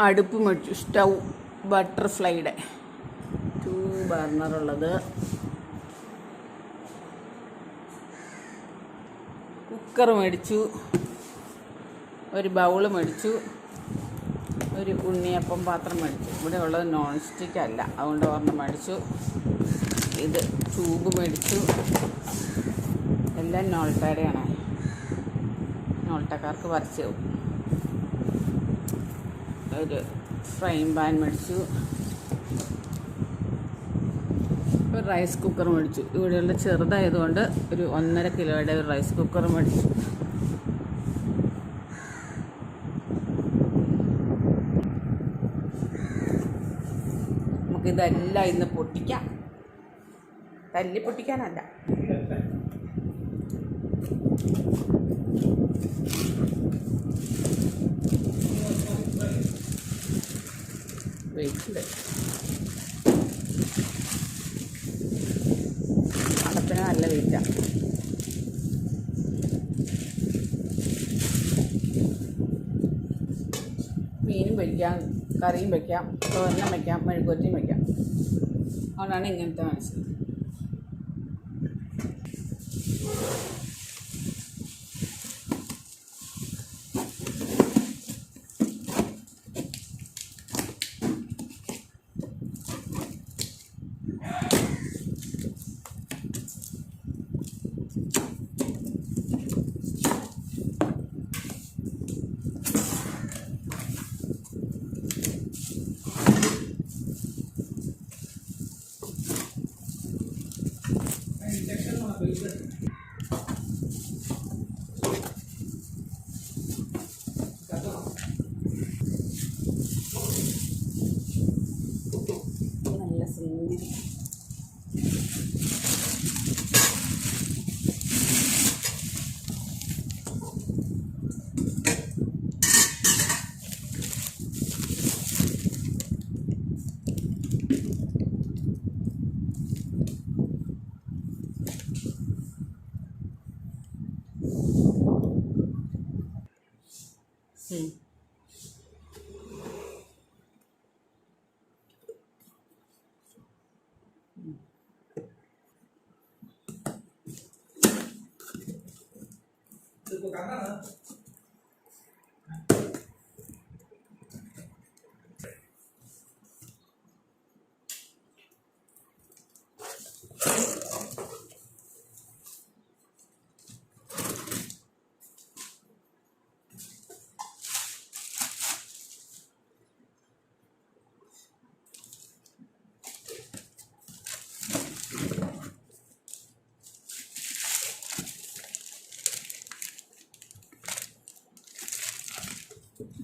അടുപ്പ് മേടിച്ചു സ്റ്റൗ ബട്ടർഫ്ലൈയുടെ. ടു ബർണറുള്ളത് കുക്കർ മേടിച്ചു. ഒരു ബൗൾ മേടിച്ചു. ഒരു ഉണ്ണിയപ്പം പാത്രം മേടിച്ചു. ഇവിടെ ഉള്ളത് നോൺ സ്റ്റിക്ക് അല്ല. അതുകൊണ്ട് ഒരെണ്ണം മേടിച്ചു. ഇത് ട്യൂബ് മേടിച്ചു. എല്ലാം നോൾട്ടയുടെയാണ് നോൾട്ടക്കാർക്ക് പറിച്ചു ഒരു ഫ്രൈങ് പാൻ മേടിച്ചു. ഒരു റൈസ് കുക്കർ മേടിച്ചു. ഇവിടെയുള്ള ചെറുതായതുകൊണ്ട് ഒരു ഒന്നര കിലോയുടെ ഒരു റൈസ് കുക്കർ മേടിച്ചു. നമുക്കിതെല്ലാം ഇന്ന് പൊട്ടിക്കാം. തല്ലി പൊട്ടിക്കാനല്ല. വെയിറ്റ് അടപ്പിന് നല്ല വെയിറ്റാണ് മീനും വയ്ക്കാം കറിയും വയ്ക്കാം തോരനും വയ്ക്കാം മെഴുകുവറ്റിയും വയ്ക്കാം അതുകൊണ്ടാണ് ഇങ്ങനത്തെ മനസ്സിൽ നല്ല 嗯，嗯，这不简单！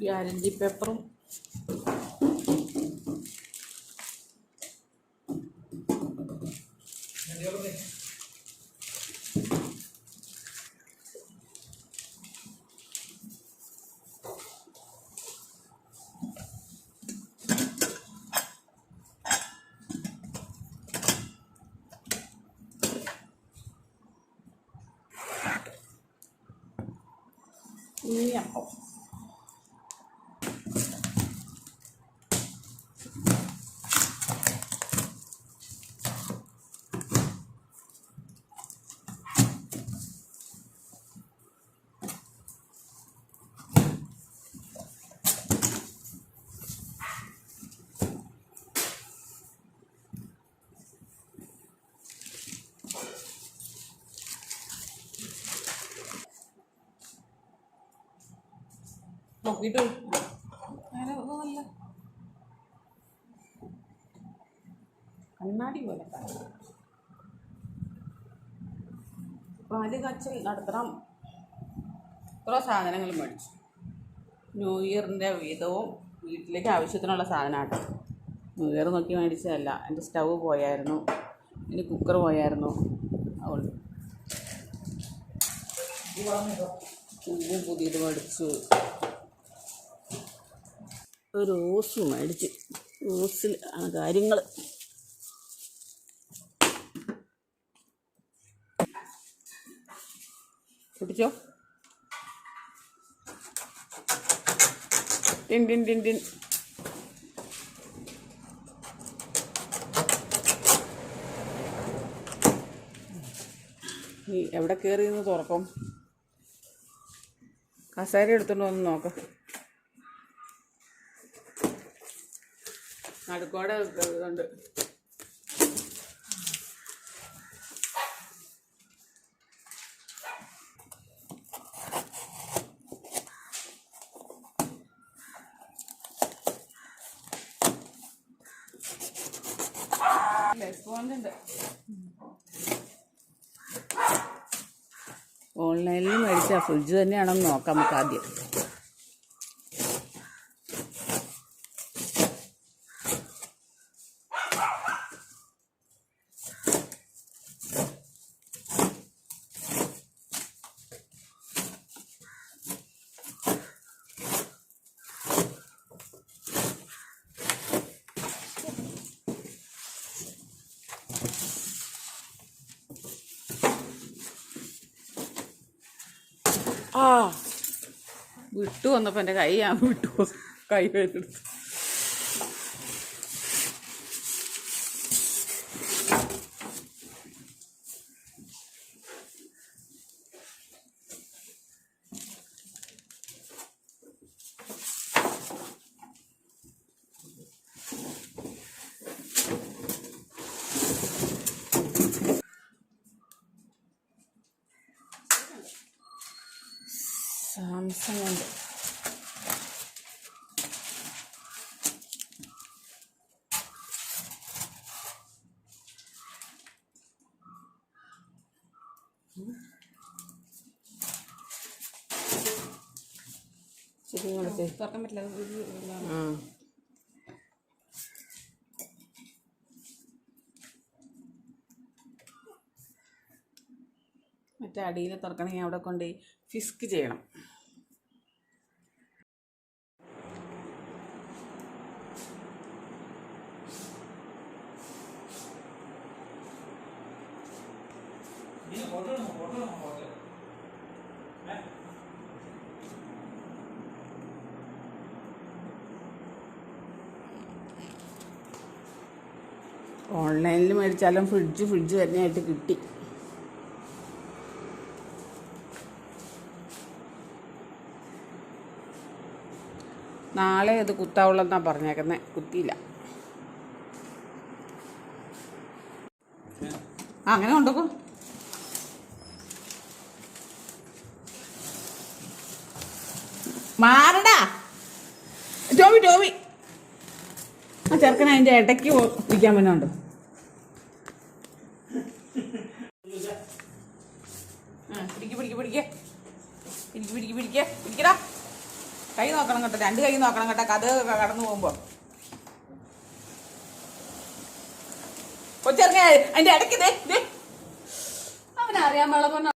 di di paper Ini apa? നോക്കിയിട്ട് അങ്ങനെ ഒന്നുമല്ല. കണ്ണാടി പോലെ. പാൽ കാച്ചൽ നടത്തണം. കുറേ സാധനങ്ങൾ മേടിച്ചു. ന്യൂ ഇയറിന്റെ വീതവും വീട്ടിലേക്ക് ആവശ്യത്തിനുള്ള സാധനമാട്ടോ. ന്യൂ ഇയർ നോക്കി മേടിച്ചതല്ല. എന്റെ സ്റ്റൗ പോയായിരുന്നു. ഇനി കുക്കർ പോയായിരുന്നു. അതുകൊണ്ട് പൂവും പുതിയത് മേടിച്ചു. ഒരു റോസ് മേടിച്ച്. റോസിൽ ആണ് കാര്യങ്ങൾ പിടിച്ചോ ടിൻ ടിൻ ടിൻ ടിൻ. എവിടെ കയറിയെന്ന് തുറക്കും? കസേര എടുത്തോണ്ട് വന്ന് നോക്കാം. നടുക്കോടെ ഉണ്ട് ഓൺലൈനിൽ മേടിച്ച ഫ്രിഡ്ജ് തന്നെയാണെന്ന് നോക്കാം നമുക്ക് ആദ്യം. ആ. വിട്ടു വന്നപ്പോൾ എന്റെ കൈ ഞാൻ വിട്ടു. കൈ വേദെടുത്തു തുറക്കാൻ പറ്റില്ല ആ. മറ്റേ അടിയിൽ തുറക്കണമെങ്കിൽ അവിടെ കൊണ്ട് ഫിസ്ക് ചെയ്യണം. ഓൺലൈനിൽ മേടിച്ചാലും ഫ്രിഡ്ജ് ഫ്രിഡ്ജ് തന്നെയായിട്ട് കിട്ടി. നാളെ അത് കുത്താവുള്ളെന്നാണ് പറഞ്ഞേക്കുന്നത് കുത്തിയില്ല. അങ്ങനെ കൊണ്ടുപോകും മാറടാ. ടോമി ടോമി. ആ ചെറുക്കൻ അതിന്റെ ഇടയ്ക്ക് ഇരിക്കാൻ പറ്റുന്നുണ്ട് കൈ നോക്കണം കേട്ടോ രണ്ട് കൈ നോക്കണം കേട്ടോ കഥ കടന്നു പോകുമ്പോ. കൊച്ചിറങ്ങ അതിന്റെ ഇടയ്ക്ക് അവനറിയാൻ പാടില്ല